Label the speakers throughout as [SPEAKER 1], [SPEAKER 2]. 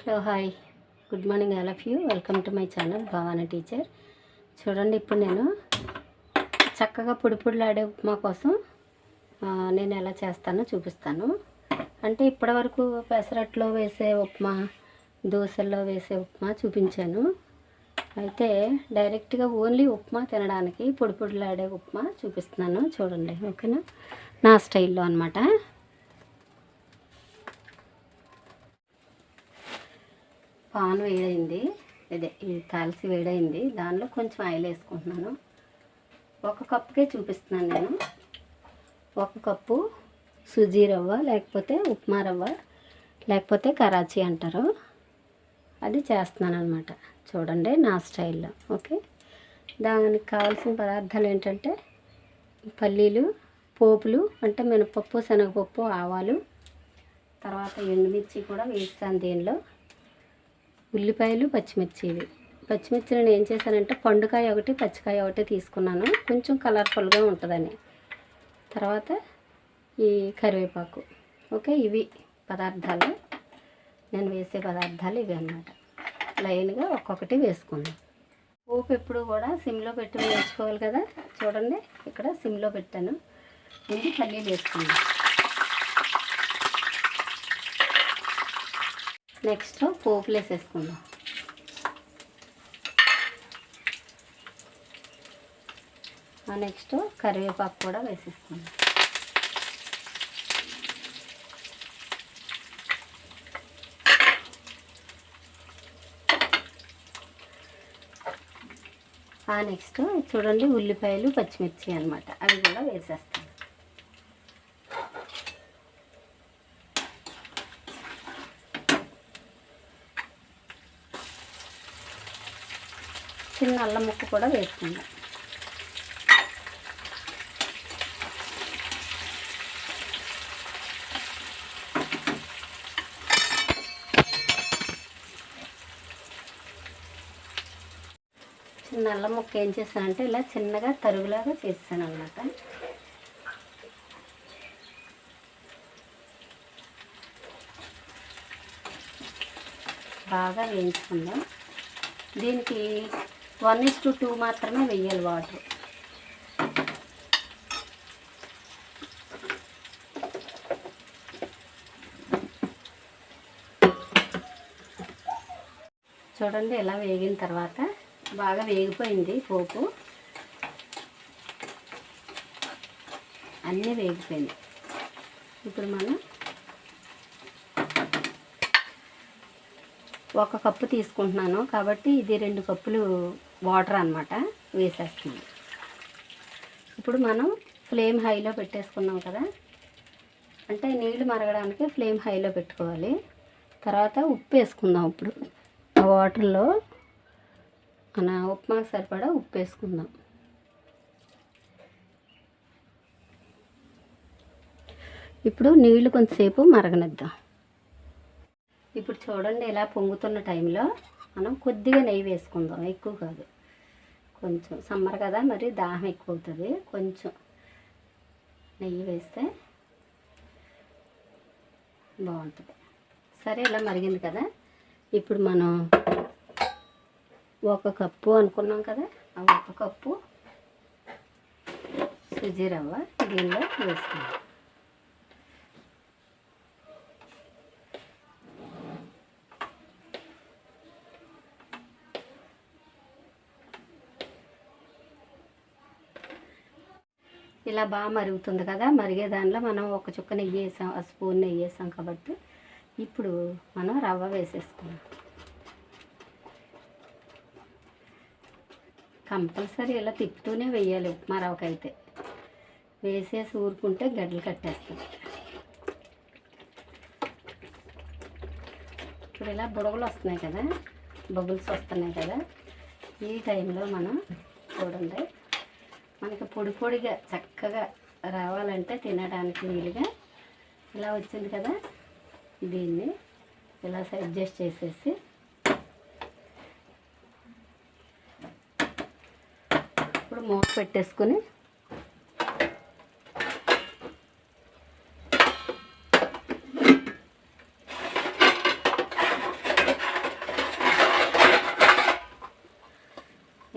[SPEAKER 1] Hello hi. Good morning all of you. Welcome to my channel Bhavani teacher. చూడండి ఇప్పుడు నేను చక్కగా పొడిపొడిలాడే ఉప్మా కోసం నేను ఎలా చేస్తానో చూపిస్తాను. అంటే ఇప్పటివరకు పెసరట్లో వేసే ఉప్మా దోశల్లో వేసే ఉప్మా చూపించాను. అయితే డైరెక్ట్గా ఓన్లీ ఉప్మా తినడానికి పొడిపొడిలాడే ఉప్మా చూపిస్తున్నాను. చూడండి ఓకేనా? నా స్టైల్లో అనమాట పాన్ వేడైంది. ఇదే ఇది కాల్సి వేడైంది. దానిలో కొంచెం ఆయిల్ వేసుకుంటున్నాను. ఒక కప్పుకే చూపిస్తున్నాను నేను. ఒక కప్పు సుజీ రవ్వ లేకపోతే ఉప్మా రవ్వ లేకపోతే కరాచీ అంటారు. అది చేస్తున్నాను అనమాట చూడండి నా స్టైల్లో ఓకే? దానికి కావాల్సిన పదార్థాలు ఏంటంటే పల్లీలు పోపులు అంటే మినపప్పు శనగపప్పు ఆవాలు తర్వాత ఎండుమిర్చి కూడా వేస్తాను దీనిలో. ఉల్లిపాయలు పచ్చిమిర్చి ఇవి. పచ్చిమిర్చి నేను ఏం చేశానంటే పండుకాయ ఒకటి పచ్చికాయ ఒకటి తీసుకున్నాను. కొంచెం కలర్ఫుల్గా ఉంటుందని. తర్వాత ఈ కరివేపాకు. ఓకే ఇవి పదార్థాలు. నేను వేసే పదార్థాలు ఇవి అన్నమాట. లైన్గా ఒక్కొక్కటి వేసుకున్నాను. పోపు ఎప్పుడు కూడా సిమ్లో పెట్టి వేసుకోవాలి కదా. చూడండి ఇక్కడ సిమ్లో పెట్టాను. ముందు పల్లీలు వేసుకున్నాను. నెక్స్ట్ పోపులు వేసేసుకుందాం నెక్స్ట్ కరివేపాకు కూడా వేసేసుకుందాం. నెక్స్ట్ చూడండి ఉల్లిపాయలు పచ్చిమిర్చి అనమాట అవి కూడా వేసేస్తాను చిన్న అల్లం ముక్క కూడా వేసుకుందాం. చిన్న అల్లం ముక్క ఏం చేశానంటే ఇలా చిన్నగా తరుగులాగా చేస్తాను అనమాట బాగా వేయించుకుందాం. దీనికి వన్ ఇస్ టు టూ మాత్రమే వెయ్యాలి వాటర్. చూడండి ఇలా వేగిన తర్వాత బాగా వేగిపోయింది పోపు. అన్నీ వేగిపోయింది ఇప్పుడు మనం ఒక కప్పు తీసుకుంటున్నాను. కాబట్టి ఇది రెండు కప్పులు వాటర్ అన్నమాట వేసేస్తున్నాను ఇప్పుడు మనం ఫ్లేమ్ హైలో పెట్టేసుకున్నాం కదా. అంటే నీళ్ళు మరగడానికి ఫ్లేమ్ హైలో పెట్టుకోవాలి. తర్వాత ఉప్పు వేసుకుందాం ఇప్పుడు. ఆ వాటర్లో మన ఉప్మాకు సరిపడా ఉప్పు వేసుకుందాం. ఇప్పుడు నీళ్ళు కొంతసేపు మరగనిద్దాం. ఇప్పుడు చూడండి ఇలా పొంగుతున్న టైంలో మనం కొద్దిగా నెయ్యి వేసుకుందాం. ఎక్కువ కాదు. కొంచెం సమ్మర్ కదా మరి దాహం ఎక్కువ అవుతుంది కొంచెం నెయ్యి వేస్తే బాగుంటుంది. సరే ఇలా మరిగింది కదా. ఇప్పుడు మనం ఒక కప్పు అనుకున్నాం కదా ఆ ఒక కప్పు సుజీ రవ్వ దీనిలో వేసుకుందాం. ఇలా బాగా మరుగుతుంది కదా మరిగే దానిలో మనం ఒక చుక్క నెయ్యి వేసాం స్పూన్ నెయ్యి వేసాం కాబట్టి ఇప్పుడు మనం రవ్వ వేసేసుకున్నాం కంపల్సరీ ఇలా తిప్పుతూనే వేయాలి ఉప్మా రవ్వకైతే. వేసేసి ఊరుకుంటే గడ్డలు కట్టేస్తుంది ఇప్పుడు ఇలా బుడగలు వస్తున్నాయి కదా బబుల్స్ వస్తున్నాయి కదా ఈ టైంలో మనం చూడండి. మనకి పొడి పొడిగా చక్కగా రావాలంటే తినడానికి వీలుగా ఇలా వచ్చింది కదా. దీన్ని ఇలా అడ్జస్ట్ చేసేసి ఇప్పుడు మూత పెట్టేసుకుని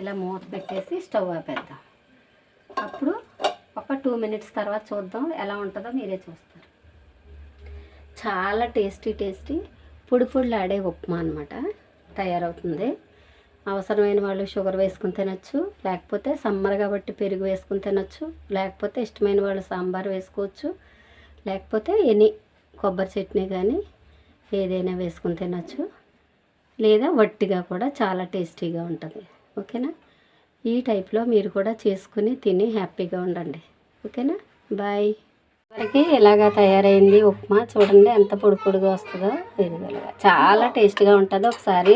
[SPEAKER 1] ఇలా మూత పెట్టేసి స్టవ్ ఆపేద్దాం. అప్పుడు ఒక టూ మినిట్స్ తర్వాత చూద్దాం ఎలా ఉంటుందో మీరే చూస్తారు. చాలా టేస్టీ టేస్టీ పొడి పొడిలాడే ఉప్మా అనమాట తయారవుతుంది. అవసరమైన వాళ్ళు షుగర్ వేసుకుని తినచ్చు లేకపోతే సమ్మర్ కాబట్టి పెరుగు వేసుకుని తినచ్చు లేకపోతే ఇష్టమైన వాళ్ళు సాంబార్ వేసుకోవచ్చు లేకపోతే ఎనీ కొబ్బరి చట్నీ కానీ ఏదైనా వేసుకుని తినచ్చు. లేదా వట్టిగా కూడా చాలా టేస్టీగా ఉంటుంది. ఓకేనా? ఈ టైప్లో మీరు కూడా చేసుకుని తిని హ్యాపీగా ఉండండి. ఓకేనా? బాయ్. వరకు ఇలాగా తయారైంది ఉప్మా? చూడండి ఎంత పొడి పొడిగా వస్తుందో ఇదిగోలాగా చాలా టేస్ట్గా ఉంటుంది. ఒకసారి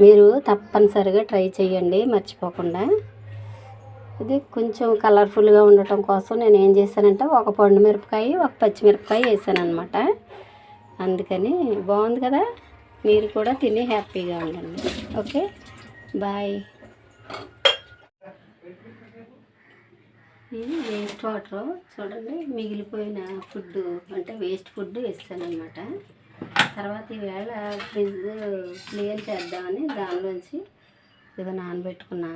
[SPEAKER 1] మీరు తప్పనిసరిగా ట్రై చేయండి. మర్చిపోకుండా. ఇది కొంచెం కలర్ఫుల్గా ఉండటం కోసం నేను ఏం చేశానంటే ఒక పండు మిరపకాయ ఒక పచ్చిమిరపకాయ వేసాను అనమాట అందుకని బాగుంది కదా? మీరు కూడా తిని హ్యాపీగా ఉండండి. ఓకే? బాయ్. ఇది వేస్ట్ వాటర్ చూడండి మిగిలిపోయిన ఫుడ్ అంటే వేస్ట్ ఫుడ్ వేస్తాను అనమాట తర్వాత ఈవేళ ఫ్రిడ్జ్ క్లియర్ చేద్దామని దానిలోంచి ఇదిగో నానబెట్టుకున్న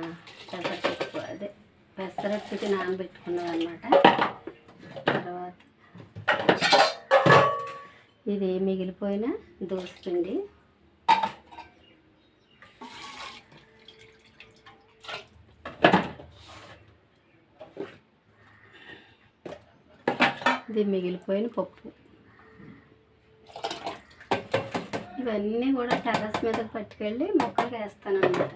[SPEAKER 1] పెసరపప్పు అదే పెసరట్టుకి నానబెట్టుకున్నది అనమాట తర్వాత ఇది మిగిలిపోయిన దోసపిండి. ఇది మిగిలిపోయిన పప్పు. ఇవన్నీ కూడా టెర్రస్ మీద పట్టుకెళ్ళి మొక్కలు వేస్తాను అనమాట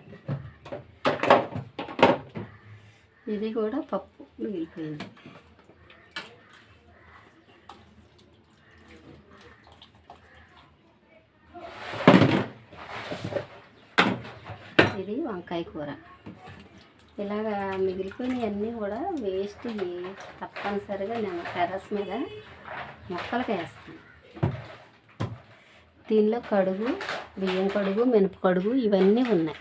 [SPEAKER 1] ఇది కూడా పప్పు మిగిలిపోయింది. ఇది వంకాయ కూర. ఇలాగా మిగిలిపోయినవన్నీ కూడా వేస్ట్ తప్పనిసరిగా నేను టెర్రస్ మీద మొక్కలకు వేస్తాను. దీనిలో కడుగు బియ్యం కడుగు మినప కడుగు ఇవన్నీ ఉన్నాయి.